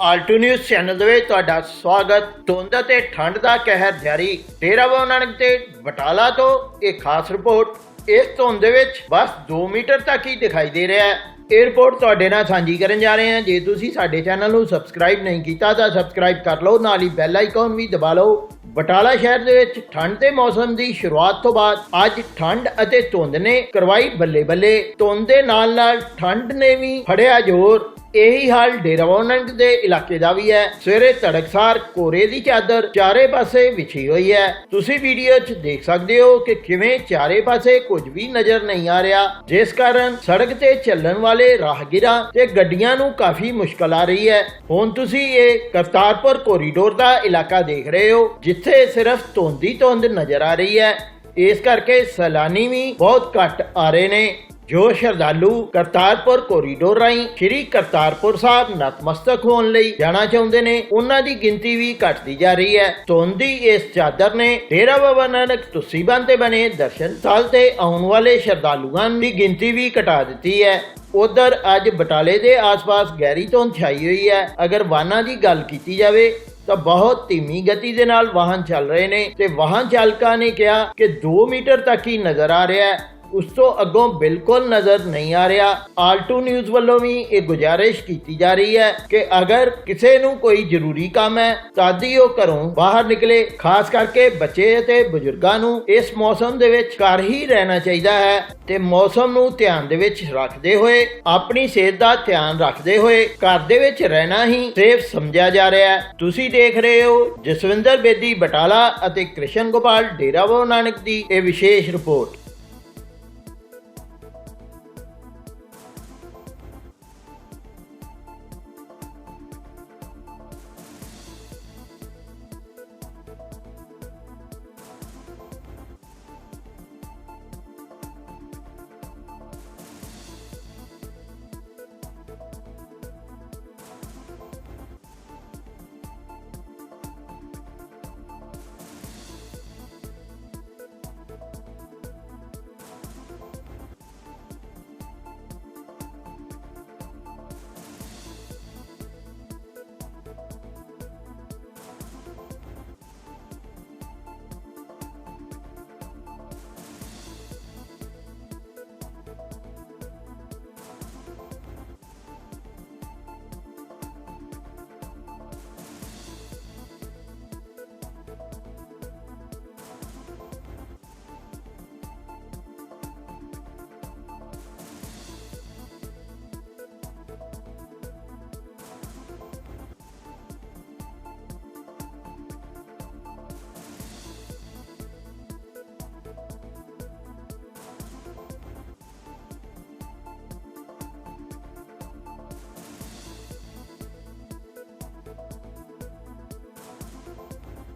Alto news channel ਦੇ ਵਿੱਚ ਤੁਹਾਡਾ ਸਵਾਗਤ। ਧੁੰਦ ਅਤੇ ਠੰਡ ਦਾ ਕਹਿਰ ਜਾਰੀ। ਡੇਰਾ ਬਾਬਾ ਨਾਨਕ ਤੇ ਬਟਾਲਾ ਤੋਂ ਇਹ ਖਾਸ ਰਿਪੋਰਟ ਇਸ ਧੁੰਦ ਦੇ ਵਿੱਚ ਬਸ 2 ਮੀਟਰ ਤੱਕ ਹੀ ਦਿਖਾਈ ਦੇ ਰਿਹਾ ਹੈ। ਇਹ ਰਿਪੋਰਟ ਤੁਹਾਡੇ ਨਾਲ ਸਾਂਝੀ ਕਰਨ ਜਾ ਰਹੇ ਹਾਂ। ਜੇ ਤੁਸੀਂ ਸਾਡੇ ਚੈਨਲ ਨੂੰ ਸਬਸਕ੍ਰਾਈਬ ਨਹੀਂ ਕੀਤਾ ਤਾਂ ਸਬਸਕ੍ਰਾਈਬ ਕਰ ਲਓ। ਨਾਲ ਹੀ ਬੈਲ ਆਈਕਨ ਵੀ ਦਬਾ ਲਓ। ਬਟਾਲਾ ਸ਼ਹਿਰ ਦੇ ਵਿੱਚ ਠੰਡ ਦੇ ਮੌਸਮ ਦੀ ਸ਼ੁਰੂਆਤ ਤੋਂ ਬਾਅਦ ਅੱਜ ਠੰਡ ਅਤੇ ਧੁੰਦ ਨੇ ਕਰਵਾਈ ਬੱਲੇ ਬੱਲੇ। ਧੁੰਦ ਦੇ ਨਾਲ ਨਾਲ ਠੰਡ ਨੇ ਵੀ ਫੜਿਆ ਜ਼ੋਰ। ਇਹੀ ਹਾਲ ਡੇਰਾ ਦੇ ਇਲਾਕੇ ਦਾ ਵੀ ਹੈ। ਸਵੇਰੇ ਤੜਕਸਾਰ ਕੋਰੇ ਦੀ ਚਾਦਰ ਚਾਰੇ ਪਾਸੇ ਵਿਛੀ ਹੋਈ ਹੈ। ਤੁਸੀਂ ਵੀਡੀਓ 'ਚ ਦੇਖ ਸਕਦੇ ਹੋ ਕਿ ਕਿਵੇਂ ਚਾਰੇ ਪਾਸੇ ਕੁਝ ਵੀ ਨਜ਼ਰ ਨਹੀਂ ਆ ਰਿਹਾ। ਜਿਸ ਕਾਰਨ ਸੜਕ ਤੇ ਚੱਲਣ ਵਾਲੇ ਰਾਹਗੀਰਾਂ ਤੇ ਗੱਡੀਆਂ ਨੂੰ ਕਾਫੀ ਮੁਸ਼ਕਲ ਆ ਰਹੀ ਹੈ। ਹੁਣ ਤੁਸੀਂ ਇਹ ਕਰਤਾਰਪੁਰ ਕੋਰੀਡੋਰ ਦਾ ਇਲਾਕਾ ਦੇਖ ਰਹੇ ਹੋ, ਜਿੱਥੇ ਸਿਰਫ ਧੁੰਦ ਹੀ ਧੁੰਦ ਨਜ਼ਰ ਆ ਰਹੀ ਹੈ। ਇਸ ਕਰਕੇ ਸੈਲਾਨੀ ਵੀ ਬਹੁਤ ਘੱਟ ਆ ਰਹੇ ਨੇ। ਜੋ ਸ਼ਰਧਾਲੂ ਕਰਤਾਰਪੁਰ ਕੋਰੀਡੋਰ ਰਾਹੀਂ ਸ਼੍ਰੀ ਕਰਤਾਰਪੁਰ ਸਾਹਿਬ ਨਤਮਸਤਕ ਹੋਣ ਲਈ ਜਾਣਾ ਚਾਹੁੰਦੇ ਨੇ, ਉਹਨਾਂ ਦੀ ਗਿਣਤੀ ਵੀ ਘਟਦੀ ਜਾ ਰਹੀ ਹੈ। ਧੁੰਦੀ ਇਸ ਚਾਦਰ ਨੇ ਡੇਰਾ ਬਾਬਾ ਨਾਨਕ ਤੁਸੀ ਤੇ ਬਣੇ ਦਰਸ਼ਨ ਸਥਲ ਤੇ ਆਉਣ ਵਾਲੇ ਸ਼ਰਧਾਲੂਆਂ ਦੀ ਗਿਣਤੀ ਵੀ ਘਟਾ ਦਿੱਤੀ ਹੈ। ਉਧਰ ਅੱਜ ਬਟਾਲੇ ਦੇ ਆਸ-ਪਾਸ ਗਹਿਰੀ ਧੁੰਦ ਛਾਈ ਹੋਈ ਹੈ। ਅਗਰ ਵਾਹਨਾਂ ਦੀ ਗੱਲ ਕੀਤੀ ਜਾਵੇ, ਤਾਂ ਬਹੁਤ ਧੀਮੀ ਗਤੀ ਦੇ ਨਾਲ ਵਾਹਨ ਚੱਲ ਰਹੇ ਨੇ ਤੇ ਵਾਹਨ ਚਾਲਕਾਂ ਨੇ ਕਿਹਾ ਕਿ 2 ਮੀਟਰ ਤੱਕ ਹੀ ਨਜ਼ਰ ਆ ਰਿਹਾ ਹੈ। ਉਸ ਤੋਂ ਅੱਗੋਂ ਬਿਲਕੁਲ ਨਜ਼ਰ ਨਹੀਂ ਆ ਰਿਹਾ। ਆਲਟੋ ਨਿਊਜ਼ ਵੱਲੋਂ ਵੀ ਇਹ ਗੁਜ਼ਾਰਿਸ਼ ਕੀਤੀ ਜਾ ਰਹੀ ਹੈ ਕਿ ਅਗਰ ਕਿਸੇ ਨੂੰ ਕੋਈ ਜ਼ਰੂਰੀ ਕੰਮ ਹੈ ਤਦ ਹੀ ਉਹ ਘਰੋਂ ਬਾਹਰ ਨਿਕਲੇ। ਖਾਸ ਕਰਕੇ ਬੱਚੇ ਅਤੇ ਬਜ਼ੁਰਗਾਂ ਨੂੰ ਇਸ ਮੌਸਮ ਦੇ ਵਿੱਚ ਘਰ ਹੀ ਰਹਿਣਾ ਚਾਹੀਦਾ ਹੈ ਤੇ ਮੌਸਮ ਨੂੰ ਧਿਆਨ ਦੇ ਵਿੱਚ ਰੱਖਦੇ ਹੋਏ, ਆਪਣੀ ਸਿਹਤ ਦਾ ਧਿਆਨ ਰੱਖਦੇ ਹੋਏ ਘਰ ਦੇ ਵਿੱਚ ਰਹਿਣਾ ਹੀ ਸੇਫ ਸਮਝਿਆ ਜਾ ਰਿਹਾ ਹੈ। ਤੁਸੀਂ ਦੇਖ ਰਹੇ ਹੋ ਜਸਵਿੰਦਰ ਬੇਦੀ ਬਟਾਲਾ ਅਤੇ ਕ੍ਰਿਸ਼ਨ ਗੋਪਾਲ ਡੇਰਾ ਬਾਬਾ ਨਾਨਕ ਦੀ ਇਹ ਵਿਸ਼ੇਸ਼ ਰਿਪੋਰਟ।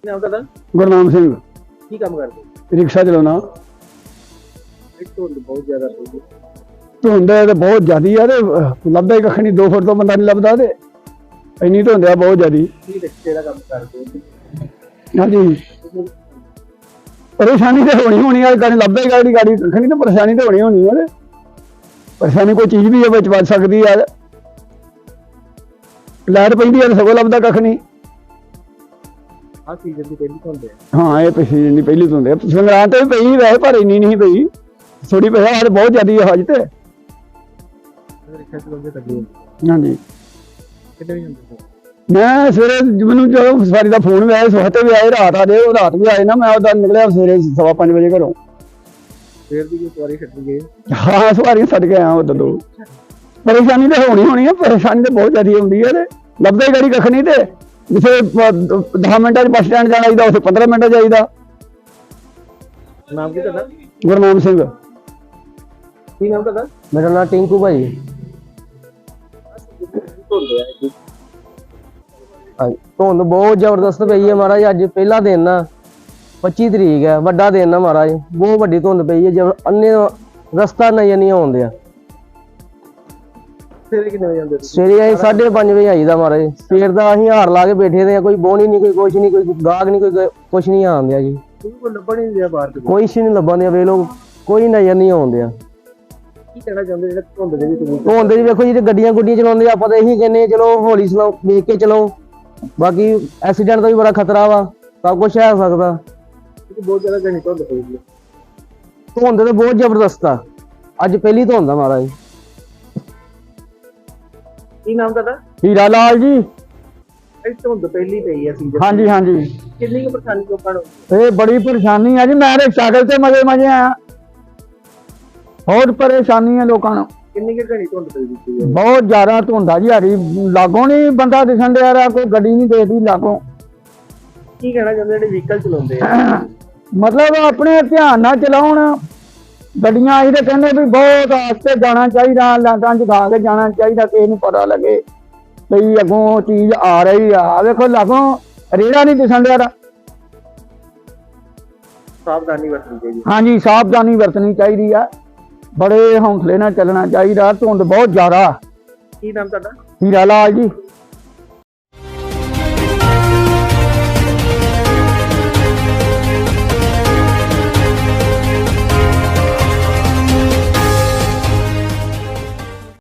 ਨਾਮ ਤੁਹਾਡਾ? ਗੁਰਨਾਮ ਸਿੰਘ। ਕੀ ਕੰਮ ਕਰਦੇ? ਰਿਕਸ਼ਾ ਚਲਾਉਣਾ। ਇੱਕ ਧੁੰਦ ਬਹੁਤ ਜ਼ਿਆਦਾ ਪਈ ਧੁੰਦ ਹੈ ਤੇ ਬਹੁਤ ਜ਼ਿਆਦੀ ਆ ਤੇ ਅਹ, ਲੱਭਦਾ ਹੀ ਕੱਖ ਨਹੀਂ 2 ਫੁੱਟ ਤੋਂ ਬੰਦਾ ਨਹੀਂ ਲੱਭਦਾ ਤੇ। ਇੰਨੀ ਧੁੰਦ ਆ ਬਹੁਤ ਜ਼ਿਆਦੀ। ਕੀ ਰਿਕਸ਼ੇ ਦਾ ਕੰਮ ਕਰਦੇ ਹਾਂਜੀ। ਪਰੇਸ਼ਾਨੀ ਤੇ ਹੋਣੀ ਹੋਣੀ ਆ ਗਾੜੀ ਲੱਭਦਾ ਹੀ ਗਾੜੀ ਗਾੜੀ ਕੱਖ ਨਹੀਂ ਤੇ ਪਰੇਸ਼ਾਨੀ ਤੇ ਹੋਣੀ ਹੋਣੀ ਆ ਤੇ। ਪਰੇਸ਼ਾਨੀ ਕੋਈ ਚੀਜ਼ ਵੀ ਹੈ ਵਿੱਚ ਵੱਜ ਸਕਦੀ ਆ। ਲਾਈਟ ਪੈਂਦੀ ਆ ਤੇ ਸਗੋਂ ਲੱਭਦਾ ਕੱਖ ਨਹੀਂ। ਆਹ ਸੀਜ਼ਨ ਦੀ ਪਹਿਲੀ ਧੁੰਦ ਹੈ। ਹਾਂ ਇਹ ਪਿਛਲੀ ਜਿੰਨੀ ਪਹਿਲੀ ਧੁੰਦ ਹੈ। ਸੰਗਰਾਂਦ ਤੇ ਵੀ ਪਈ ਵੈਸੇ ਪਰ ਇੰਨੀ ਨਹੀਂ ਪਈ। ਥੋੜੀ ਪਈ ਆ ਬਹੁਤ ਜ਼ਿਆਦੀ ਆ ਹਜ ਤੇ। ਰਿਕਸ਼ਾ ਚਲਾਉਂਦੇ ਤੱਕ ਹਾਂਜੀ। ਵੀ ਹੁੰਦੇ ਮੈਂ ਸਵੇਰੇ ਮੈਨੂੰ ਜਦੋਂ ਸਵਾਰੀ ਦਾ ਫੋਨ ਵੀ ਆਇਆ ਸਵਖਤੇ ਵੀ ਆਏ ਰਾਤ ਆ ਜੇ ਉਹ ਰਾਤ ਵੀ ਆਏ ਨਾ ਮੈਂ ਉਹਦਾ ਨਿਕਲਿਆ ਸਵੇਰੇ ਸਵਾ ਪੰਜ ਵਜੇ ਘਰੋਂ। ਫੇਰ ਦੀ ਕੋਈ ਸਵਾਰੀ ਛੱਡੀ ਗਈ ਹਾਂ ਸਵਾਰੀਆਂ ਛੱਡ ਕੇ ਆਇਆ ਉਦੋਂ ਤੋਂ। ਪਰੇਸ਼ਾਨੀ ਤਾਂ ਹੋਣੀ ਹੋਣੀ ਆ ਪਰੇਸ਼ਾਨੀ ਤਾਂ ਬਹੁਤ ਜ਼ਿਆਦਾ ਹੁੰਦੀ ਹੈ ਤੇ। ਲੱਭਦਾ ਹੀ ਗਾੜੀ ਕੱਖ ਨਹੀਂ ਤੇ। ਜਿੱਥੇ 10 ਮਿੰਟਾਂ 'ਚ ਬੱਸ ਸਟੈਂਡ ਜਾਣਾ ਚਾਹੀਦਾ ਉੱਥੇ 15 ਮਿੰਟਾਂ ਚਾਹੀਦਾ ਨਾਮ ਕੀ ਤੁਹਾਡਾ? ਗੁਰਨਾਮ ਸਿੰਘ। ਕੀ ਨਾਮ ਤੁਹਾਡਾ? ਮੇਰਾ ਨਾਮ ਟਿੰਕੂ ਭਾਈ। ਹਾਂਜੀ ਧੁੰਦ ਬਹੁਤ ਜ਼ਬਰਦਸਤ ਪਈ ਹੈ ਮਹਾਰਾਜ ਅੱਜ ਪਹਿਲਾ ਦਿਨ ਆ। 25 ਤਰੀਕ ਹੈ ਵੱਡਾ ਦਿਨ ਆ ਮਹਾਰਾਜ। ਬਹੁਤ ਵੱਡੀ ਧੁੰਦ ਪਈ ਹੈ ਜਬ ਅੰਨੇ ਰਸਤਾ ਨਜ਼ਰ ਨਹੀਂ ਆਉਂਦਿਆ ਸਵੇਰੇ ਕਿੰਨੇ ਵਜੇ ਜਾਂਦੇ ਸੀ ਸਵੇਰੇ ਅਸੀਂ 5:30 ਵਜੇ ਆਈਦਾ ਮਹਾਰਾਜ। ਸਵੇਰ ਦਾ ਅਸੀਂ ਹਾਰ ਲਾ ਕੇ ਬੈਠੇ ਦੇ ਆ ਕੋਈ ਬੋਣੀ ਨਹੀਂ ਕੋਈ ਕੁਛ ਨਹੀਂ ਕੋਈ ਗਾਹਕ ਨਹੀਂ ਕੋਈ ਕੁਛ ਨਹੀਂ ਆਉਂਦਿਆ ਜੀ। ਕੋਈ ਲੱਭਣ ਨਹੀਂ ਰਿਹਾ ਬਾਹਰ ਤੋਂ ਕੋਈ ਨਹੀਂ ਲੱਭਣ ਦਿਆ ਵੇ ਲੋਕ ਕੋਈ ਨਜ਼ਰ ਨਹੀਂ ਆਉਂਦਿਆ ਕੀ ਕਹਿਣਾ ਚਾਹੁੰਦੇ ਜਿਹੜੇ ਧੁੰਦ ਦੇ ਵਿੱਚ ਧੁੰਦ 'ਚ ਵੇਖੋ ਜੀ ਗੱਡੀਆਂ ਗੁੱਡੀਆਂ ਚਲਾਉਂਦੇ ਆ, ਆਪਾਂ ਤਾਂ ਇਹੀ ਕਹਿੰਦੇ ਚਲੋ ਹੌਲੀ ਚਲਾਓ ਵੇਖ ਕੇ ਚਲਾਓ ਬਾਕੀ ਐਕਸੀਡੈਂਟ ਦਾ ਵੀ ਬੜਾ ਖਤਰਾ ਵਾ ਸਭ ਕੁਝ ਹੈ ਸਕਦਾ। ਬਹੁਤ ਜ਼ਿਆਦਾ ਘਣੀ ਧੁੰਦ ਪਈ ਧੁੰਦ ਤੇ ਬਹੁਤ ਜ਼ਬਰਦਸਤ ਆ। ਅੱਜ ਪਹਿਲੀ ਧੁੰਦ ਆ ਮਹਾਰਾਜ। ਕੀ ਨਾਮ ਤੁਹਾਡਾ? ਹੀਰਾ ਲਾਲ ਜੀ। ਇਹ ਧੁੰਦ ਪਹਿਲੀ ਪਈ ਹੈ ਸੀਜ਼ਨ। ਹਾਂਜੀ ਹਾਂਜੀ। ਕਿੰਨੀ ਕੁ ਪਰੇਸ਼ਾਨੀ ਲੋਕਾਂ ਨੂੰ? ਇਹ ਬੜੀ ਪਰੇਸ਼ਾਨੀ ਆ ਜੀ ਮੈਂ ਤੇ ਸਾਈਕਲ ਤੇ ਮਜ਼ੇ ਮਜ਼ੇ ਆਇਆ। ਬਹੁਤ ਪਰੇਸ਼ਾਨੀ ਹੈ ਲੋਕਾਂ ਨੂੰ। ਕਿੰਨੀ ਕੁ ਘਣੀ ਧੁੰਦ ਪਈ ਦਿੱਤੀ ਹੈ ਬਹੁਤ ਜ਼ਿਆਦਾ ਧੁੰਦਾ ਜੀ ਹਰੀ ਲਾਗੋਂ ਨਹੀਂ ਬੰਦਾ ਦਿਖਣ ਡਿਆ ਰਿਹਾ ਕੋਈ ਗੱਡੀ ਨਹੀਂ ਦੇਖਦੀ ਲਾਗੋਂ। ਕੀ ਕਹਿਣਾ ਚਾਹੁੰਦੇ ਜਿਹੜੇ ਵਹੀਕਲ ਚਲਾਉਂਦੇ ਆ? ਮਤਲਬ ਆਪਣੇ ਧਿਆਨ ਨਾਲ ਚਲਾਉਣ। ਗੱਡੀਆਂ ਇਹਦੇ ਕਹਿੰਦੇ ਵੀ ਬਹੁਤ ਆਸਤੇ ਜਾਣਾ ਚਾਹੀਦਾ ਲਾਂਟਾਂ ਜਗਾ ਕੇ ਜਾਣਾ ਚਾਹੀਦਾ ਕਿਸੇ ਨੂੰ ਪਤਾ ਲੱਗੇ ਵੀ ਅੱਗੋਂ ਚੀਜ਼ ਆ ਰਹੀ ਆ। ਵੇਖੋ ਲਾਗੋਂ ਰੇੜਾ ਨਹੀਂ ਦਿਸਣ ਡਿਆ। ਸਾਵਧਾਨੀ ਵਰਤਣੀ ਚਾਹੀਦੀ ਹਾਂਜੀ ਸਾਵਧਾਨੀ ਵਰਤਣੀ ਚਾਹੀਦੀ ਆ। ਬੜੇ ਹੌਂਸਲੇ ਨਾਲ ਚੱਲਣਾ ਚਾਹੀਦਾ। ਧੁੰਦ ਬਹੁਤ ਜ਼ਿਆਦਾ। ਕੀ ਨਾਮ ਤੁਹਾਡਾ? ਹੀਰਾ ਲਾਲ ਜੀ।